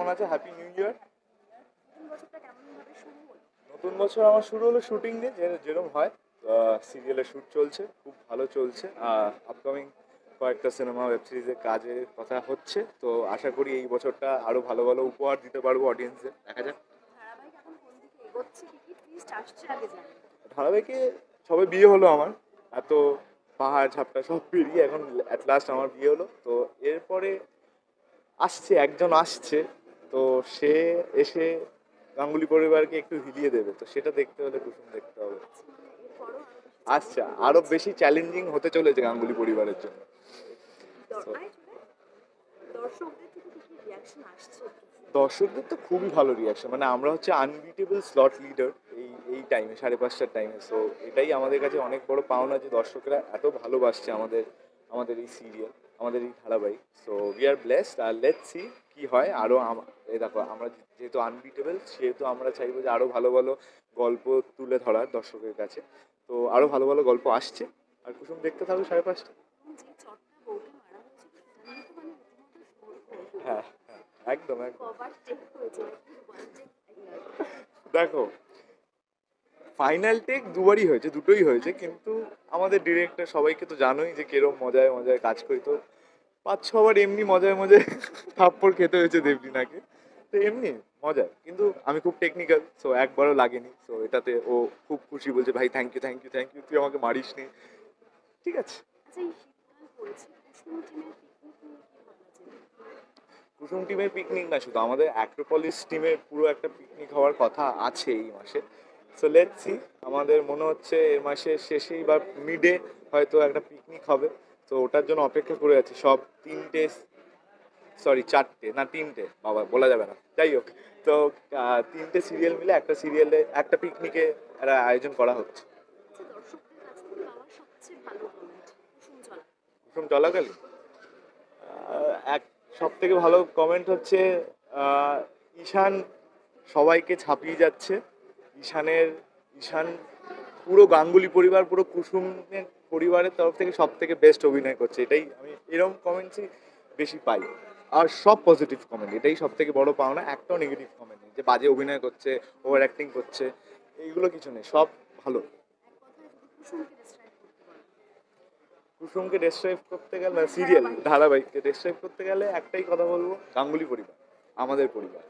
কেমন আছে? Happy new year নতুন বছর আমার শুরু হলো শুটিং দিয়ে যেরকম হয়। সিরিয়ালের শ্যুট চলছে খুব ভালো চলছে। আপকামিং কয়েকটা সিনেমা ওয়েব সিরিজের কাজের কথা হচ্ছে। তো আশা করি এই বছরটা আরও ভালো ভালো উপহার দিতে পারব অডিয়েন্সে দেখা যাক। ধারাবাহিকে সবে বিয়ে হলো আমার। এত পাহাড় ঝাপটা সব পেরিয়ে এখন অ্যাট লাস্ট আমার বিয়ে হলো। তো এরপরে আসছে একজন আসছে। তো সে এসে গাঙ্গুলি পরিবারকে একটু হিলিয়ে দেবে, তো সেটা দেখতে হলে কুসুম দেখতে হবে। আচ্ছা আরও বেশি চ্যালেঞ্জিং হতে চলেছে গাঙ্গুলি পরিবারের জন্য। দর্শকদের তো খুবই ভালো রিয়াকশন মানে আমরা হচ্ছে আনবিটেবল স্লট লিডার এই এই টাইমে সাড়ে পাঁচটার টাইমে সো এটাই আমাদের কাছে অনেক বড় পাওনা যে দর্শকরা এত ভালোবাসছে আমাদের আমাদের এই সিরিয়াল আমাদের এই ধারাবাহিক। সো উই আর ব্লেসড আর লেট সি কি হয়? আরও এই দেখো আমরা যেহেতু আনবিটেবল সেহেতু আমরা চাইব যে আরও ভালো ভালো গল্প তুলে ধরার দর্শকের কাছে। তো আরও ভালো ভালো গল্প আসছে। আর কুসুম দেখতে থাকো সাড়ে পাঁচটা। এবং যে চটটা বউকে মারা হয়েছে সেটা নিয়ে তো রীতিমতো শোরগোল। হ্যাঁ হ্যাঁ একদম একদম দেখো ফাইনাল টেক দুবারই হয়েছে দুটোই হয়েছে কিন্তু আমাদের ডিরেক্টর সবাইকে তো জানোই যে কিরম মজায় মজায় কাজ করি। তো পাঁচ ছবার এমনি মজায় মজায় থাপ্পড় খেতে হয়েছে দেবলিনাকে। তো এমনি মজায় কিন্তু আমি খুব টেকনিক্যাল সো একবারও লাগেনি। সো এটাতে ও খুব খুশি বলছে ভাই thank you thank you thank you তুই আমাকে মারিস নি। ঠিক আছে। আচ্ছা এই কুসুম টিমের পিকনিক না শুধু আমাদের অ্যাক্রোপলিস টিমের পুরো একটা পিকনিক হওয়ার কথা আছে এই মাসে। সো লেটস সি আমাদের মনে হচ্ছে এ মাসের শেষেই বা মিডে হয়তো একটা পিকনিক হবে। তো ওটার জন্য অপেক্ষা করে আছি সব তিনটে সরি চারটে না তিনটে বাবা বলা যাবে না। যাই হোক তো তিনটে সিরিয়াল মিলে একটা সিরিয়ালে একটা পিকনিকে একটা আয়োজন করা হচ্ছে। আচ্ছা কুসুম চলা চলাকালী এক সব থেকে ভালো কমেন্ট হচ্ছে ঈশান সবাইকে ছাপিয়ে যাচ্ছে। ঈশানের ঈশান পুরো গাঙ্গুলি পরিবার পুরো কুসুমের পরিবারের তরফ থেকে সব থেকে বেস্ট অভিনয় করছে। এটাই আমি এরকম কমেন্টসই বেশি পাই। আর সব পজিটিভ কমেন্ট এটাই সব থেকে বড় পাওনা, একটাও নেগেটিভ কমেন্ট যে বাজে অভিনয় করছে ওভার অ্যাক্টিং করছে, এইগুলো কিছু নেই, সব ভালো। কুসুমকে ডেসক্রাইব করতে গেলে সিরিয়াল ধারাবাহিককে ডেসক্রাইব করতে গেলে একটাই কথা বলব, গাঙ্গুলি পরিবার, আমাদের পরিবার।